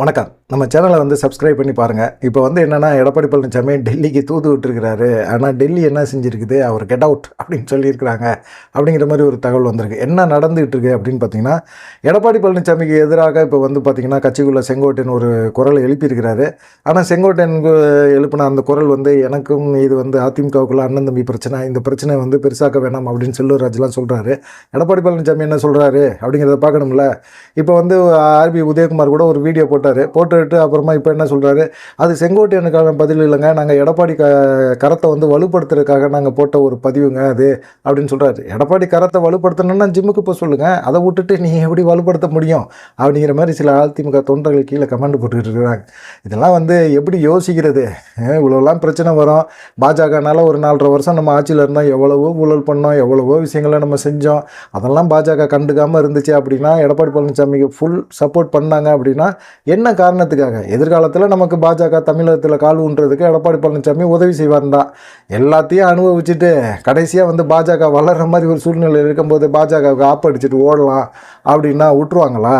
வணக்கம். நம்ம சேனலை வந்து சப்ஸ்கிரைப் பண்ணி பாருங்கள் இப்போ வந்து என்னென்னா எடப்பாடி பழனிசாமி டெல்லிக்கு தூது விட்டுருக்கிறாரு. ஆனால் டெல்லி என்ன செஞ்சுருக்குது? அவர் கெட் அவுட் அப்படின்னு சொல்லியிருக்கிறாங்க. அப்படிங்கிற மாதிரி ஒரு தகவல் வந்திருக்கு. என்ன நடந்துகிட்டு இருக்கு அப்படின்னு பார்த்தீங்கன்னா எடப்பாடி பழனிசாமிக்கு எதிராக இப்போ வந்து பார்த்தீங்கன்னா கட்சிக்குள்ளே செங்கோட்டையன் ஒரு குரல் எழுப்பியிருக்கிறாரு. ஆனால் செங்கோட்டையன் எழுப்பின அந்த குரல் வந்து எனக்கும் இது வந்து அதிமுகவுக்குள்ள அண்ணன் தம்பி பிரச்சனை. இந்த பிரச்சனை வந்து பெருசாக்க வேணாம் அப்படின்னு செல்லூர்ராஜ்லாம் சொல்கிறாரு எடப்பாடி பழனிசாமி என்ன சொல்கிறாரு அப்படிங்கிறத பார்க்கணும்ல. இப்போ வந்து ஆர்பி உதயகுமார் கூட ஒரு வீடியோ போட்டு போட்டார். போட்டுவிட்டு அப்புறமா இப்போ என்ன சொல்கிறாரு அது செங்கோட்டையனுக்கான பதில் இல்லைங்க. நாங்கள் எடப்பாடி க கரத்தை வந்து வலுப்படுத்துறதுக்காக நாங்கள் போட்ட ஒரு பதிவுங்க அது அப்படின்னு சொல்கிறாரு எடப்பாடி கரத்தை வலுப்படுத்தணும்னா ஜிம்முக்கு போய் சொல்லுங்கள் அதை விட்டுட்டு நீ எப்படி வலுப்படுத்த முடியும்? அப்படிங்கிற மாதிரி சில அதிமுக தொண்டர்கள் கீழே கமெண்ட் போட்டுக்கிட்டு இருக்கிறாங்க. இதெல்லாம் வந்து எப்படி யோசிக்கிறது? இவ்வளோலாம் பிரச்சனை வரும். பாஜகனால் ஒரு நாலரை வருஷம் நம்ம ஆட்சியில் இருந்தால் எவ்வளவோ ஊழல் பண்ணோம். எவ்வளவோ விஷயங்களை நம்ம செஞ்சோம். அதெல்லாம் பாஜக கண்டுக்காமல் இருந்துச்சு அப்படின்னா எடப்பாடி பழனிசாமிக்கு ஃபுல் சப்போர்ட் பண்ணாங்க அப்படின்னா என்ன காரணத்துக்காக? எதிர்காலத்தில் நமக்கு பாஜக தமிழகத்தில் கால் ஊன்றதுக்கு எடப்பாடி பழனிசாமி உதவி செய்வார் தான். எல்லாத்தையும் அனுபவிச்சுட்டு கடைசியாக வந்து பாஜக வளர்கிற மாதிரி ஒரு சூழ்நிலை இருக்கும்போது பாஜகவுக்கு ஆப்படிச்சிட்டு ஓடலாம் அப்படின்னா விட்டுருவாங்களா?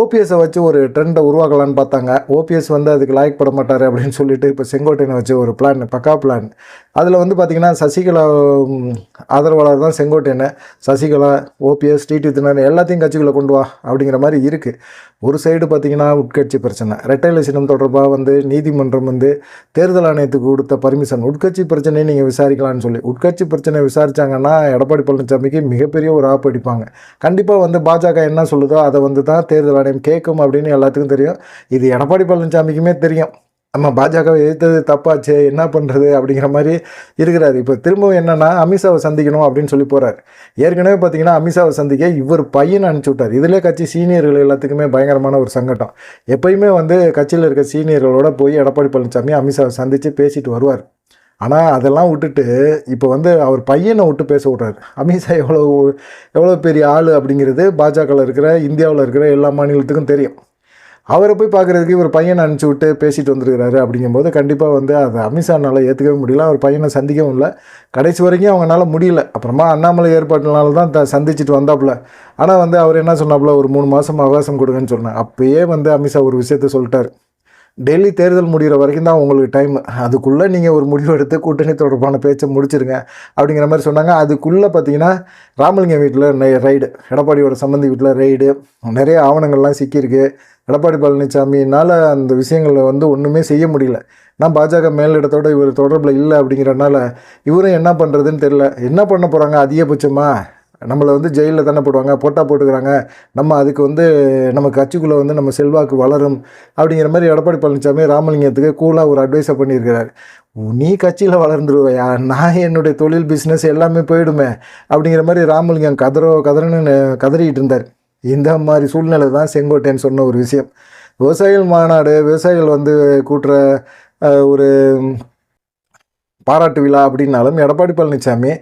ஓபிஎஸை வச்சு ஒரு ட்ரெண்டை உருவாக்கலான்னு பார்த்தாங்க. ஓபிஎஸ் வந்து அதுக்கு லாய்க் பட மாட்டார் அப்படின்னு சொல்லிட்டு இப்போ செங்கோட்டையனை வச்சு ஒரு பிளான் பக்கா பிளான் அதில் வந்து பார்த்திங்கன்னா சசிகலா ஆதரவாளர் தான் செங்கோட்டையனை. சசிகலா ஓபிஎஸ் டிடி தினன் எல்லாத்தையும் கட்சிகளை கொண்டு வா அப்படிங்கிற மாதிரி இருக்குது ஒரு சைடு பார்த்திங்கன்னா உட்கட்சி பிரச்சனை. ரெட்டைலை தொடர்பாக வந்து நீதிமன்றம் வந்து தேர்தல் ஆணையத்துக்கு கொடுத்த பர்மிஷன் உட்கட்சி பிரச்சனையை நீங்கள் விசாரிக்கலாம்னு சொல்லி. உட்கட்சி பிரச்சனை விசாரிச்சாங்கன்னா எடப்பாடி பழனிசாமிக்கு மிகப்பெரிய ஒரு ஆப்பு அடிப்பாங்க. கண்டிப்பாக வந்து பாஜக என்ன சொல்லுதோ அதை வந்து தான் தேர்தல் ஆணையம் கேட்கும் அப்படின்னு எல்லாத்துக்கும் தெரியும். இது எடப்பாடி பழனிசாமிக்குமே தெரியும். நம்ம பாஜகவை எதிர்த்தது தப்பாச்சு என்ன பண்ணுறது அப்படிங்கிற மாதிரி இருக்கிறாரு. இப்போ திரும்பவும் என்னென்னா அமித்ஷாவை சந்திக்கணும் அப்படின்னு சொல்லி போகிறார் ஏற்கனவே பார்த்தீங்கன்னா அமித்ஷாவை சந்திக்க இவர் பையனை அனுப்பிச்சி விட்டார். இதிலே கட்சி சீனியர்கள் எல்லாத்துக்குமே பயங்கரமான ஒரு சங்கடம். எப்பயுமே வந்து கட்சியில் இருக்க சீனியர்களோட போய் எடப்பாடி பழனிசாமி அமித்ஷாவை சந்தித்து பேசிட்டு வருவார். ஆனால் அதெல்லாம் விட்டுட்டு இப்போ வந்து அவர் பையனை விட்டு பேச விட்றாரு. அமித்ஷா எவ்வளோ எவ்வளோ பெரிய ஆள் அப்படிங்கிறது பாஜகவில் இருக்கிற இந்தியாவில் இருக்கிற எல்லா மாநிலத்துக்கும் தெரியும். அவரை போய் பார்க்குறதுக்கு இவர் பையனை அனுப்பிச்சி விட்டு பேசிட்டு வந்திருக்கிறாரு அப்படிங்கும்போது கண்டிப்பாக வந்து அதை அமித்ஷானால் ஏற்றுக்கவே முடியல. அவர் பையனை சந்திக்கவும் இல்லை. கடைசி வரைக்கும் அவங்களால முடியல. அப்புறமா அண்ணாமலை ஏற்பாட்டினால தான் த சந்திச்சுட்டு வந்தாப்புல. ஆனால் வந்து அவர் என்ன சொன்னாப்புல? ஒரு மூணு மாதம் அவகாசம் கொடுங்கன்னு சொன்னேன். அப்போயே வந்து அமித்ஷா ஒரு விஷயத்த சொல்லிட்டார். டெல்லி தேர்தல் முடிகிற வரைக்கும் தான் உங்களுக்கு டைம் அதுக்குள்ளே நீங்கள் ஒரு முடிவு எடுத்து கூட்டணி தொடர்பான பேச்சை முடிச்சிருங்க அப்படிங்கிற மாதிரி சொன்னாங்க. அதுக்குள்ளே பார்த்தீங்கன்னா ராமலிங்கம் வீட்டில் ரைடு எடப்பாடியோட சம்பந்தி வீட்டில் ரைடு நிறைய ஆவணங்கள்லாம் சிக்கியிருக்கு. எடப்பாடி பழனிசாமினால் அந்த விஷயங்களை வந்து ஒன்றுமே செய்ய முடியல. நான் பாஜக மேலிடத்தோட இவர் தொடர்பில் இல்லை அப்படிங்கிறனால இவரும் என்ன பண்ணுறதுன்னு தெரில என்ன பண்ண போகிறாங்க அதிகபட்சமாக நம்மளை வந்து ஜெயிலில் தானே போடுவாங்க போட்டா போட்டுக்கிறாங்க. நம்ம அதுக்கு வந்து நம்ம கட்சிக்குள்ளே வந்து நம்ம செல்வாக்கு வளரும் அப்படிங்கிற மாதிரி எடப்பாடி பழனிசாமி ராமலிங்கத்துக்கு கூலாக ஒரு அட்வைஸை பண்ணியிருக்கிறார். நீ கட்சியில் வளர்ந்துருவையா? நான் என்னுடைய தொழில் பிஸ்னஸ் எல்லாமே போயிடுமே அப்படிங்கிற மாதிரி ராமலிங்கம் கதறோ கதறன்னு கதறிட்டு இருந்தார். இந்த மாதிரி சூழ்நிலை தான் செங்கோட்டையன் சொன்ன ஒரு விஷயம். விவசாயிகள் மாநாடு விவசாயிகள் வந்து கூட்டுற ஒரு பாராட்டு விழா அப்படின்னாலும் எடப்பாடி பழனிசாமி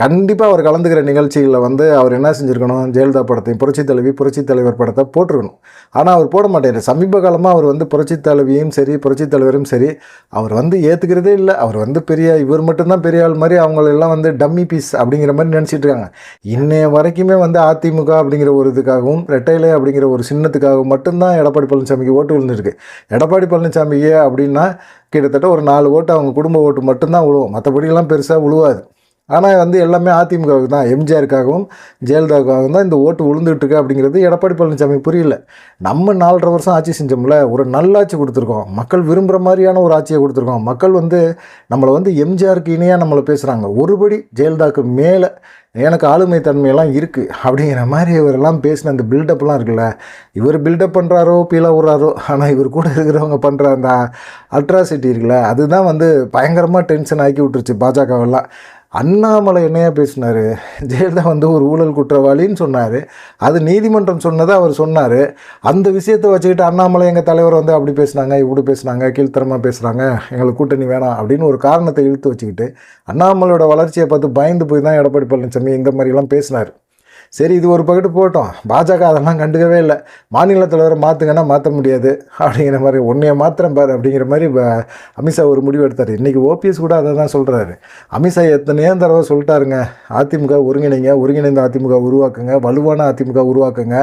கண்டிப்பாக அவர் கலந்துக்கிற நிகழ்ச்சிகளில் வந்து அவர் என்ன செஞ்சுருக்கணும்? ஜெயலலிதா படத்தையும் புரட்சி தலைவி புரட்சி தலைவர் படத்தை போட்டிருக்கணும். ஆனால் அவர் போட மாட்டார் சமீப காலமாக அவர் வந்து புரட்சி தலைவியும் சரி புரட்சி தலைவரும் சரி அவர் வந்து ஏற்றுக்கிறதே இல்லை. அவர் வந்து பெரிய இவர் மட்டும்தான் பெரிய ஆள் மாதிரி அவங்களெல்லாம் வந்து டம்மி பீஸ் அப்படிங்கிற மாதிரி நினச்சிட்டு இருக்காங்க. இன்னைய வரைக்குமே வந்து அதிமுக அப்படிங்கிற ஒரு இதுக்காகவும் ரெட்டையிலே அப்படிங்கிற ஒரு சின்னத்துக்காகவும் மட்டும்தான் எடப்பாடி பழனிசாமிக்கு ஓட்டு விழுந்துருக்கு. எடப்பாடி பழனிசாமியே அப்படின்னா கிட்டத்தட்ட ஒரு நாலு ஓட்டு அவங்க குடும்ப ஓட்டு மட்டும்தான் விழுவும் மற்றபடியெல்லாம் பெருசாக விழுவாது ஆனால் வந்து எல்லாமே அதிமுகவுக்கு தான் எம்ஜிஆருக்காகவும் ஜெயலலிதாவுக்காகவும் தான் இந்த ஓட்டு விழுந்துட்டுருக்கு அப்படிங்கிறது எடப்பாடி பழனிசாமி புரியல. நம்ம நாலரை வருஷம் ஆட்சி செஞ்சோம்ல ஒரு நல்லாட்சி கொடுத்துருக்கோம். மக்கள் விரும்புகிற மாதிரியான ஒரு ஆட்சியை கொடுத்துருக்கோம். மக்கள் வந்து நம்மளை வந்து எம்ஜிஆருக்கு இணையாக நம்மளை பேசுகிறாங்க ஒருபடி ஜெயலலிதாவுக்கு மேலே எனக்கு ஆளுமை தன்மையெல்லாம் இருக்குது அப்படிங்கிற மாதிரி இவரெல்லாம் பேசின அந்த பில்டப்லாம் இருக்குல்ல இவர் பில்டப் பண்ணுறாரோ பீலா விட்றாரோ ஆனால் இவர் கூட இருக்கிறவங்க பண்ணுற அந்த அட்ராசிட்டி இருக்குல்ல அதுதான் வந்து பயங்கரமாக டென்ஷன் ஆக்கி விட்டுருச்சு பாஜகவெல்லாம். அண்ணாமலை என்னையா பேசினார்? ஜெயலலிதா வந்து ஒரு ஊழல் குற்றவாளின்னு சொன்னார். அது நீதிமன்றம் சொன்னதை அவர் சொன்னார். அந்த விஷயத்தை வச்சுக்கிட்டு அண்ணாமலை எங்கள் தலைவர் வந்து அப்படி பேசுனாங்க இப்படி பேசுனாங்க கீழ்த்தரமாக பேசுகிறாங்க எங்களுக்கு கூட்டணி வேணாம் அப்படின்னு ஒரு காரணத்தை இழுத்து வச்சுக்கிட்டு அண்ணாமலையோட வளர்ச்சியை பார்த்து பயந்து போய் தான் எடப்பாடி பழனிசாமி இந்த மாதிரிலாம் பேசினார். சரி இது ஒரு பக்கெட்டு போட்டோம். பாஜக அதெல்லாம் கண்டுக்கவே இல்லை. மாநில தலைவரை மாற்றுங்கன்னா மாற்ற முடியாது. அப்படிங்கிற மாதிரி ஒன்றைய மாத்திரம் பாரு அப்படிங்கிற மாதிரி அமித்ஷா ஒரு முடிவு எடுத்தார். இன்றைக்கி ஓபிஎஸ் கூட அதை தான் சொல்கிறாரு அமித்ஷா எத்தனையோ தடவை சொல்லிட்டாருங்க. அதிமுக ஒருங்கிணைங்க ஒருங்கிணைந்த அதிமுக உருவாக்குங்க வலுவான அதிமுக உருவாக்குங்க.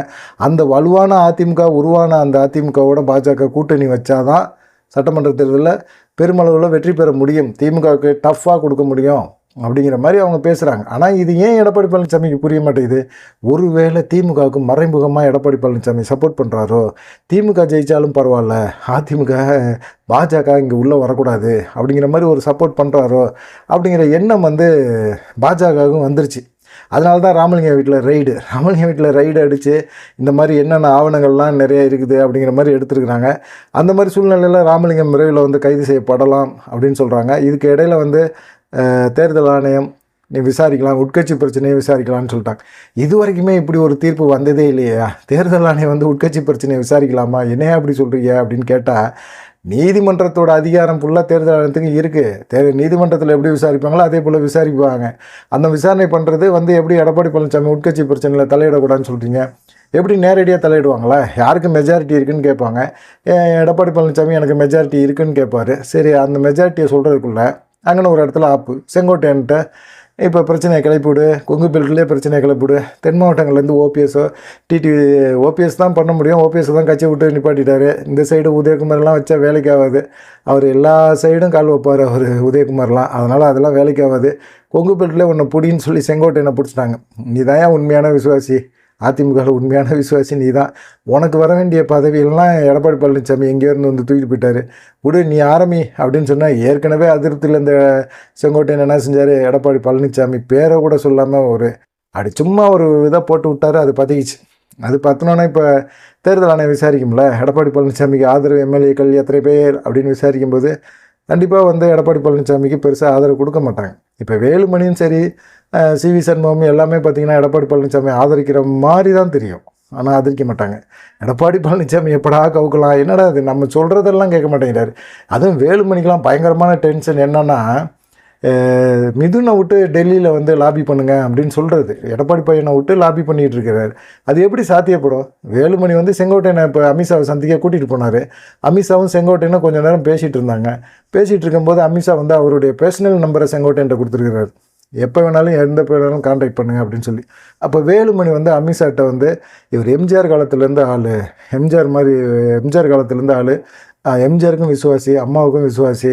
அந்த வலுவான அதிமுக உருவான அந்த அதிமுகவோட பாஜக கூட்டணி வச்சாதான் சட்டமன்ற தேர்தலில் பெருமளவில் வெற்றி பெற முடியும். திமுகவுக்கு டஃப்பாக கொடுக்க முடியும். அப்படிங்கிற மாதிரி அவங்க பேசுகிறாங்க ஆனால் இது ஏன் எடப்பாடி பழனிசாமிக்கு புரிய மாட்டேங்குது? ஒருவேளை திமுகவுக்கு மறைமுகமாக எடப்பாடி பழனிசாமி சப்போர்ட் பண்ணுறாரோ திமுக ஜெயித்தாலும் பரவாயில்ல. அதிமுக பாஜக இங்கே உள்ளே வரக்கூடாது. அப்படிங்கிற மாதிரி ஒரு சப்போர்ட் பண்ணுறாரோ அப்படிங்கிற எண்ணம் வந்து பாஜகவுக்கும் வந்துருச்சு. அதனால தான் ராமலிங்கம் வீட்டில் ரைடு ராமலிங்க வீட்டில் ரைடு அடித்து இந்த மாதிரி என்னென்ன ஆவணங்கள்லாம் நிறைய இருக்குது அப்படிங்கிற மாதிரி எடுத்துருக்குறாங்க. அந்த மாதிரி சூழ்நிலையில் ராமலிங்கம் விரைவில் வந்து கைது செய்யப்படலாம் அப்படின்னு சொல்கிறாங்க இதுக்கு இடையில் வந்து தேர்தல் ஆணையம் நீ விசாரிக்கலாம் உட்கட்சி பிரச்சனையை விசாரிக்கலாம்னு சொல்லிட்டாங்க. இது வரைக்குமே இப்படி ஒரு தீர்ப்பு வந்ததே இல்லையா. தேர்தல் ஆணையம் வந்து உட்கட்சி பிரச்சனையை விசாரிக்கலாமா? என்னையா அப்படி சொல்கிறீங்க அப்படின்னு கேட்டால் நீதிமன்றத்தோட அதிகாரம் ஃபுல்லாக தேர்தல் ஆணையத்துக்கு இருக்குது தே நீதிமன்றத்தில் எப்படி விசாரிப்பாங்களோ அதே போல் விசாரிப்பாங்க. அந்த விசாரணை பண்ணுறது வந்து எப்படி எடப்பாடி பழனிசாமி உட்கட்சி பிரச்சனையில் தலையிடக்கூடாதுன்னு சொல்கிறீங்க எப்படி நேரடியாக தலையிடுவாங்களா? யாருக்கு மெஜாரிட்டி இருக்குன்னு கேட்பாங்க. எடப்பாடி பழனிசாமி எனக்கு மெஜாரிட்டி இருக்குன்னு கேட்பாரு. சரி அந்த மெஜாரிட்டியை சொல்கிறதுக்குள்ளே அங்கன்னு ஒரு இடத்துல ஆப்பு. செங்கோட்டையன்ட்ட இப்போ பிரச்சனையை கிளப்பிவிடு. கொங்கு பெல்ட்லேயே பிரச்சனையை கிளப்பிவிடு. தென் மாவட்டங்கள்லேருந்து ஓபிஎஸ்ஸோ டிடி ஓபிஎஸ் தான் பண்ண முடியும். ஓபிஎஸ் தான் கட்சி விட்டு நிப்பாட்டிட்டாரு. இந்த சைடு உதயகுமார்லாம் வச்சா வேலைக்கு ஆகாது. அவர் எல்லா சைடும் கால் வைப்பார் அவர் உதயகுமார்லாம். அதனால் அதெல்லாம் வேலைக்கு ஆகாது. கொங்கு பெல்ட்லேயே ஒன்று புடின்னு சொல்லி செங்கோட்டையனை பிடிச்சிட்டாங்க. நீ தான் உண்மையான விசுவாசி? அதிமுகவில் உண்மையான விசுவாசி நீ தான் உனக்கு வர வேண்டிய பதவியெல்லாம் எடப்பாடி பழனிசாமி எங்கேயிருந்து வந்து தூக்கிட்டு போயிட்டாரு. விடு நீ ஆரம்பி அப்படின்னு சொன்னால் ஏற்கனவே அதிருப்தியில் இந்த செங்கோட்டையன் என்ன செஞ்சார்? எடப்பாடி பழனிசாமி பேரை கூட சொல்லாமல் ஒரு அப்படி சும்மா ஒரு இதாக போட்டு விட்டாரு அது பதவிச்சு அது பார்த்தோன்னா இப்போ தேர்தல் ஆணையம் விசாரிக்கும்ல. எடப்பாடி பழனிசாமிக்கு ஆதரவு எம்எல்ஏக்கள் எத்தனை பேர் அப்படின்னு விசாரிக்கும்போது கண்டிப்பாக வந்து எடப்பாடி பழனிசாமிக்கு பெருசாக ஆதரவு கொடுக்க மாட்டாங்க. இப்போ வேலுமணியும் சரி சி வி சண்முகம் எல்லாமே பார்த்தீங்கன்னா எடப்பாடி பழனிசாமி ஆதரிக்கிற மாதிரி தான் தெரியும். ஆனால் ஆதரிக்க மாட்டாங்க. எடப்பாடி பழனிசாமி எப்படா கவுக்கலாம்? என்னடா இது? நம்ம சொல்கிறதெல்லாம் கேட்க மாட்டேங்கிறாரு. அதுவும் வேலுமணிக்கெலாம் பயங்கரமான டென்ஷன் என்னன்னா மிதுனை விட்டு டெல்லியில் வந்து லாபி பண்ணுங்க அப்படின்னு சொல்கிறது எடப்பாடி பையனை விட்டு லாபி பண்ணிகிட்டு இருக்கிறார். அது எப்படி சாத்தியப்படும்? வேலுமணி வந்து செங்கோட்டையனை இப்போ அமித்ஷாவை சந்திக்க கூட்டிகிட்டு போனார். அமித்ஷாவும் செங்கோட்டையனும் கொஞ்ச நேரம் பேசிகிட்டு இருந்தாங்க. பேசிகிட்டு இருக்கும்போது அமித்ஷா வந்து அவருடைய பர்சனல் நம்பரை செங்கோட்டையன்ட்ட கொடுத்துருக்கிறார். எப்போ வேணாலும் எந்த வேணாலும் காண்டாக்ட் பண்ணுங்க அப்படின்னு சொல்லி. அப்போ வேலுமணி வந்து அமித்ஷாட்ட வந்து இவர் எம்ஜிஆர் காலத்துலேருந்து ஆள். எம்ஜிஆர் மாதிரி எம்ஜிஆர் காலத்துலேருந்து ஆள். எம்ஜிஆருக்கும் விசுவாசி அம்மாவுக்கும் விசுவாசி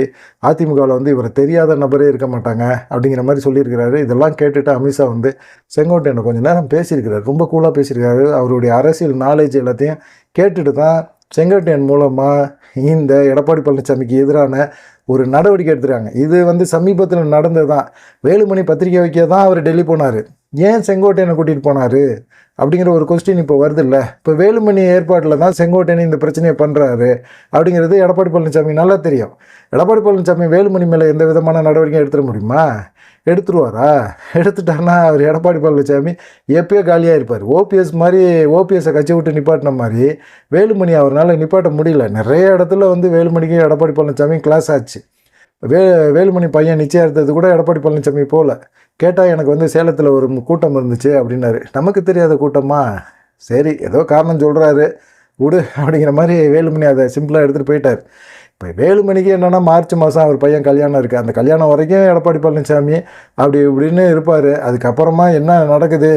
அதிமுகவில் வந்து இவரை தெரியாத நபரே இருக்க மாட்டாங்க அப்படிங்கிற மாதிரி சொல்லியிருக்கிறாரு. இதெல்லாம் கேட்டுட்டு அமித்ஷா வந்து செங்கோட்டையனை கொஞ்ச நேரம் பேசியிருக்கிறார். ரொம்ப கூலாக பேசியிருக்காரு அவருடைய அரசியல் நாலேஜ் எல்லாத்தையும் கேட்டுட்டு தான் செங்கோட்டையன் மூலமாக இந்த எடப்பாடி பழனிசாமிக்கு எதிரான ஒரு நடவடிக்கை எடுத்துறாங்க இது வந்து சமீபத்தில் நடந்தது தான் வேலுமணி பத்திரிக்கை வைக்க தான் அவர் டெல்லி போனார். ஏன் செங்கோட்டையனை கூட்டிகிட்டு போனார்? அப்படிங்கிற ஒரு கொஸ்டின் இப்போ வருது இல்லை இப்போ வேலுமணி ஏற்பாட்டில் தான் செங்கோட்டையன் இந்த பிரச்சனையை பண்ணுறாரு அப்படிங்கிறது எடப்பாடி பழனிசாமி நல்லா தெரியும். எடப்பாடி பழனிசாமி வேலுமணி மேலே எந்த விதமான நடவடிக்கையும் எடுத்துட முடியுமா? எடுத்துருவாரா? எடுத்துட்டாருன்னா அவர் எடப்பாடி பழனிசாமி எப்பயோ காலியாக இருப்பார். ஓபிஎஸ் மாதிரி ஓபிஎஸ்ஸை கட்சி விட்டு நிப்பாட்டின மாதிரி வேலுமணி அவரால் நிப்பாட்ட முடியல. நிறைய இடத்துல வந்து வேலுமணிக்கு எடப்பாடி பழனிசாமி கிளாஸ் ஆச்சு. வே வேலுமணி பையன் நிச்சயார்த்தது கூட எடப்பாடி பழனிசாமி போகல கேட்டால் எனக்கு வந்து சேலத்தில் ஒரு கூட்டம் இருந்துச்சு அப்படின்னாரு. நமக்கு தெரியாத கூட்டமா? சரி ஏதோ காரணம் சொல்கிறாரு விடு அப்படிங்கிற மாதிரி வேலுமணி அதை சிம்பிளாக எடுத்துகிட்டு போயிட்டார். இப்போ வேலுமணிக்கு என்னென்னா மார்ச் மாதம் அவர் பையன் கல்யாணம் இருக்குது அந்த கல்யாணம் வரைக்கும் எடப்பாடி பழனிசாமி அப்படி இப்படின்னு இருப்பார். அதுக்கப்புறமா என்ன நடக்குது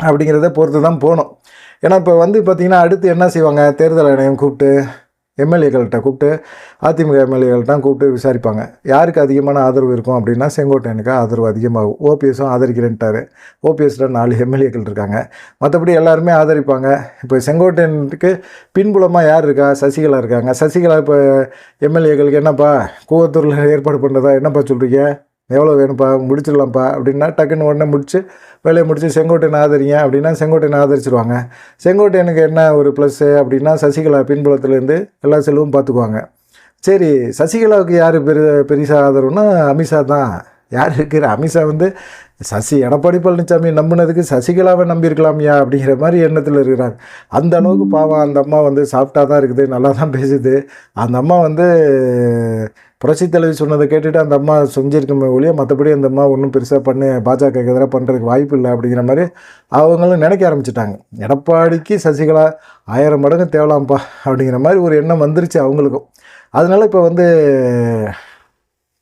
அப்படிங்கிறத பொறுத்து தான் போகணும். ஏன்னா இப்போ வந்து பார்த்திங்கன்னா அடுத்து என்ன செய்வாங்க? தேர்தல் ஆணையம் கூப்பிட்டு எம்எல்ஏக்கள்கிட்ட கூப்பிட்டு அதிமுக எம்எல்ஏக்கள்கிட்ட கூப்பிட்டு விசாரிப்பாங்க. யாருக்கு அதிகமான ஆதரவு இருக்கும் அப்படின்னா செங்கோட்டையனுக்கு ஆதரவு அதிகமாகும். ஓபிஎஸும் ஆதரிக்கிறேன்ட்டாரு. ஓபிஎஸில் நாலு எம்எல்ஏக்கள் இருக்காங்க. மற்றபடி எல்லாருமே ஆதரிப்பாங்க. இப்போ செங்கோட்டையனுக்கு பின்புலமாக யார் இருக்கா? சசிகலா இருக்காங்க. சசிகலா இப்போ எம்எல்ஏக்களுக்கு என்னப்பா? கூவத்தூரில் ஏற்பாடு பண்ணுறதா என்னப்பா சொல்கிறீங்க எவ்வளோ வேணும்ப்பா முடிச்சிடலாம்ப்பா அப்படின்னா டக்குன்னு உடனே முடிச்சு வேலையை முடித்து செங்கோட்டையன் ஆதரிங்க அப்படின்னா செங்கோட்டையன் ஆதரிச்சிருவாங்க. செங்கோட்டையனுக்கு என்ன ஒரு ப்ளஸ்ஸு அப்படின்னா சசிகலா பின்புலத்துலேருந்து எல்லா செலவும் பார்த்துக்குவாங்க. சரி சசிகலாவுக்கு யார் பெரு பெரிசா ஆதரவுன்னா அமித்ஷா தான். யார் இருக்கிற அமித்ஷா வந்து சசி எடப்பாடி பழனிசாமி நம்பினதுக்கு சசிகலாவை நம்பியிருக்கலாமியா அப்படிங்கிற மாதிரி எண்ணத்தில் இருக்கிறாங்க. அந்த அளவுக்கு பாவம் அந்த அம்மா வந்து சாஃப்டாக தான் இருக்குது நல்லா தான் பேசுது. அந்த அம்மா வந்து புரட்சி தலைவி சொன்னதை கேட்டுட்டு அந்த அம்மா செஞ்சுருக்கமே ஒழிய மற்றபடி அந்த அம்மா ஒன்றும் பெருசாக பண்ணு பாஜக எதிராக பண்ணுறதுக்கு வாய்ப்பு இல்லை அப்படிங்கிற மாதிரி அவங்களும் நினைக்க ஆரம்பிச்சிட்டாங்க. எடப்பாடிக்கு சசிகலா ஆயிரம் மடங்கு தேவலாம்ப்பா அப்படிங்கிற மாதிரி ஒரு எண்ணம் வந்துருச்சு அவங்களுக்கும். அதனால் இப்போ வந்து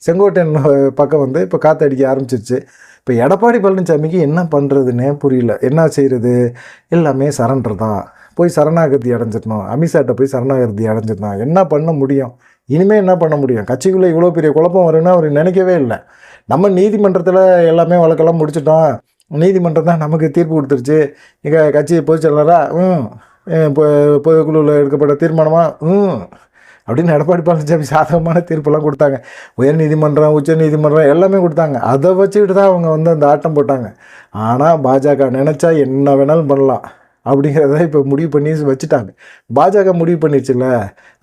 செங்கோட்டையன் பக்கம் வந்து இப்போ காற்றடிக்க ஆரம்பிச்சிருச்சு. இப்போ எடப்பாடி பழனிசாமிக்கு என்ன பண்ணுறதுன்னே புரியல. என்ன செய்கிறது எல்லாமே சரண்டர் தான் போய் சரணாகதி அடைஞ்சிடணும். அமித்ஷாட்ட போய் சரணாகதி அடைஞ்சிடணும். என்ன பண்ண முடியும்? இனிமேல் என்ன பண்ண முடியும்? கட்சிக்குள்ளே இவ்வளோ பெரிய குழப்பம் வரும்னு அவர் நினைக்கவே இல்லை. நம்ம நீதிமன்றத்தில் எல்லாமே வழக்கெல்லாம் முடிச்சிட்டோம். நீதிமன்றம் தான் நமக்கு தீர்ப்பு கொடுத்துருச்சு. எங்கள் கட்சி பொதுச் ம் இப்போ பொதுக்குழுவில் எடுக்கப்பட்ட தீர்மானமாக ம். அப்படின்னு எடப்பாடி பழனிசாமி சாதகமான தீர்ப்பெல்லாம் கொடுத்தாங்க. உயர் நீதிமன்றம் உச்ச நீதிமன்றம் எல்லாமே கொடுத்தாங்க. அதை வச்சுக்கிட்டு தான் அவங்க வந்து அந்த ஆட்டம் போட்டாங்க. ஆனால் பாஜக நினச்சா என்ன வேணாலும் பண்ணலாம் அப்படிங்கிறத இப்போ முடிவு பண்ணி வச்சுட்டாங்க. பாஜக முடிவு பண்ணிடுச்சுல்ல?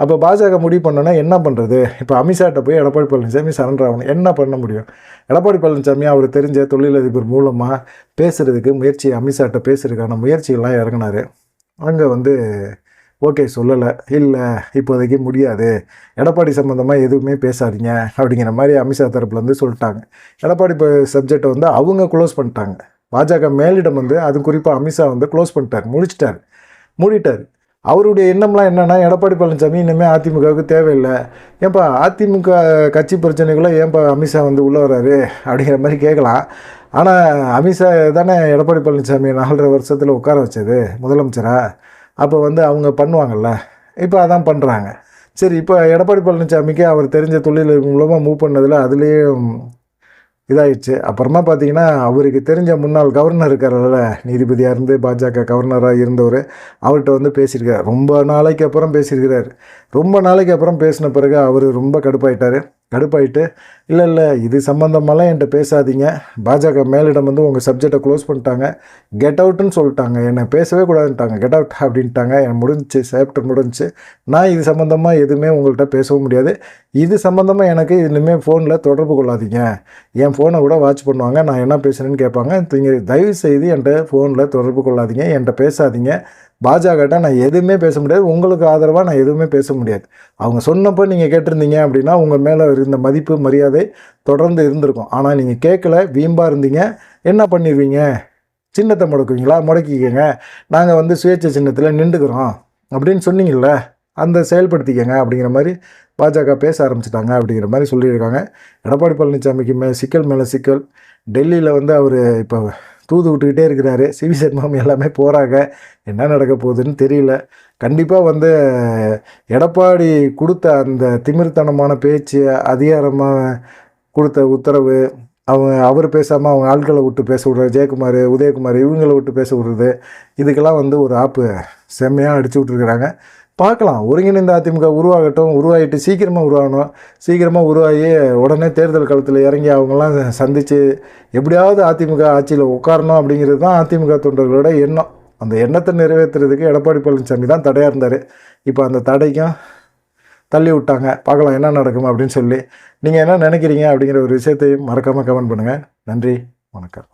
அப்போ பாஜக முடிவு பண்ணோன்னா என்ன பண்ணுறது இப்போ அமித்ஷாட்ட போய் எடப்பாடி பழனிசாமி சரண்டர் ஆகணும். என்ன பண்ண முடியும்? எடப்பாடி பழனிசாமி அவர் தெரிஞ்ச தொழிலதிபர் மூலமாக பேசுகிறதுக்கு முயற்சி அமித்ஷாட்ட பேசுறதுக்கான முயற்சியெல்லாம் இறங்கினார். அங்கே வந்து ஓகே சொல்லலை. இல்லை இப்போதைக்கு முடியாது. எடப்பாடி சம்மந்தமாக எதுவுமே பேசாதீங்க அப்படிங்கிற மாதிரி அமித்ஷா தரப்புலேருந்து சொல்லிட்டாங்க. எடப்பாடி இப்போ சப்ஜெக்டை வந்து அவங்க க்ளோஸ் பண்ணிட்டாங்க. பாஜக மேலிடம் வந்து அது குறிப்பாக அமித்ஷா வந்து க்ளோஸ் பண்ணிட்டார் முடிச்சிட்டார் மூடிட்டார். அவருடைய எண்ணம்லாம் என்னென்னா எடப்பாடி பழனிசாமி இன்னுமே அதிமுகவுக்கு தேவையில்லை. ஏன்பா அதிமுக கட்சி பிரச்சனைக்குள்ளே ஏன்பா அமித்ஷா வந்து உள்ளே வராரு அப்படிங்கிற மாதிரி கேட்கலாம். ஆனால் அமித்ஷா தானே எடப்பாடி பழனிசாமி நாலரை வருஷத்தில் உட்கார வச்சது முதலமைச்சராக அப்போ வந்து அவங்க பண்ணுவாங்கள்ல இப்போ அதான் பண்ணுறாங்க சரி இப்போ எடப்பாடி பழனிசாமிக்கு அவர் தெரிஞ்ச தொழில் மூலமாக மூவ் பண்ணதில் அதுலேயும் இதாகிடுச்சு அப்புறமா பார்த்தீங்கன்னா அவருக்கு தெரிஞ்ச முன்னாள் கவர்னர் இருக்கார்ல நீதிபதியாக இருந்து பாஜக கவர்னராக இருந்தவர் அவர்கிட்ட வந்து பேசியிருக்கார் ரொம்ப நாளைக்கு அப்புறம் பேசியிருக்கிறார். ரொம்ப நாளைக்கு அப்புறம் பேசின பிறகு அவர் ரொம்ப கடுப்பாயிட்டார். கடுப்பாயிட்டு இல்லை இல்லை இது சம்மந்தமெல்லாம் என்கிட்ட பேசாதீங்க. பாஜக மேலிடம் வந்து உங்கள் சப்ஜெக்டை க்ளோஸ் பண்ணிட்டாங்க. கெட் அவுட்டுன்னு சொல்லிட்டாங்க. என்னை பேசவே கூடாதுன்ட்டாங்க. கெட் அவுட் அப்படின்ட்டாங்க. எனக்கு முடிஞ்சிச்சு சாப்டர் முடிஞ்சு நான் இது சம்மந்தமாக எதுவுமே உங்கள்கிட்ட பேசவும் முடியாது. இது சம்மந்தமாக எனக்கு இனிமேல் ஃபோனில் தொடர்பு கொள்ளாதீங்க. என் ஃபோனை கூட வாட்ச் பண்ணுவாங்க. நான் என்ன பேசுகிறேன்னு கேட்பாங்க. நீங்கள் தயவு செய்து என்கிட்ட ஃபோனில் தொடர்பு கொள்ளாதீங்க. என்கிட்ட பேசாதீங்க. பாஜகட்ட நான் எதுவுமே பேச முடியாது. உங்களுக்கு ஆதரவாக நான் எதுவுமே பேச முடியாது. அவங்க சொன்னப்போ நீங்கள் கேட்டிருந்தீங்க அப்படின்னா உங்கள் மேலே இருந்த மதிப்பு மரியாதை தொடர்ந்து இருந்திருக்கும். ஆனால் நீங்கள் கேட்கல வீம்பாக இருந்தீங்க. என்ன பண்ணிடுவீங்க சின்னத்தை முடக்குவீங்களா? முடக்கிக்கங்க. நாங்கள் வந்து சுயேட்சை சின்னத்தில் நின்றுக்கிறோம். அப்படின்னு சொன்னீங்கல்ல அந்த செயல்படுத்திக்கங்க அப்படிங்கிற மாதிரி பாஜக பேச ஆரம்பிச்சிட்டாங்க அப்படிங்கிற மாதிரி சொல்லியிருக்காங்க. எடப்பாடி பழனிசாமிக்கு மே சிக்கல் மேலே சிக்கல். டெல்லியில் வந்து அவர் இப்போ தூது விட்டுக்கிட்டே இருக்கிறாரு. சிவி சண்முகம் எல்லாமே போகிறாங்க என்ன நடக்க போகுதுன்னு தெரியல. கண்டிப்பாக வந்து எடப்பாடி கொடுத்த அந்த திமிர்த்தனமான பேச்சு அதிகாரமாக கொடுத்த உத்தரவு அவங்க அவர் பேசாமல் அவங்க ஆட்களை விட்டு பேச விடுறது ஜெயக்குமார் உதயகுமார் இவங்களை விட்டு பேச விடுறது இதுக்கெல்லாம் வந்து ஒரு ஆப்பு செம்மையாக அடிச்சு விட்ருக்குறாங்க பார்க்கலாம். ஒருங்கிணைந்த அதிமுக உருவாகட்டும் உருவாகிட்டு சீக்கிரமாக உருவாகணும். சீக்கிரமாக உருவாகி உடனே தேர்தல் களத்தில் இறங்கி அவங்கெல்லாம் சந்தித்து எப்படியாவது அதிமுக ஆட்சியில் உட்காரணும் அப்படிங்கிறது தான் அதிமுக தொண்டர்களோட எண்ணம். அந்த எண்ணத்தை நிறைவேற்றுறதுக்கு எடப்பாடி பழனிசாமி தான் தடையாக இருந்தார். இப்போ அந்த தடைக்கும் தள்ளி விட்டாங்க. பார்க்கலாம் என்ன நடக்கும் அப்படின்னு சொல்லி. நீங்கள் என்ன நினைக்கிறீங்க அப்படிங்கிற ஒரு விஷயத்தையும் மறக்காமல் கமெண்ட் பண்ணுங்கள் நன்றி வணக்கம்.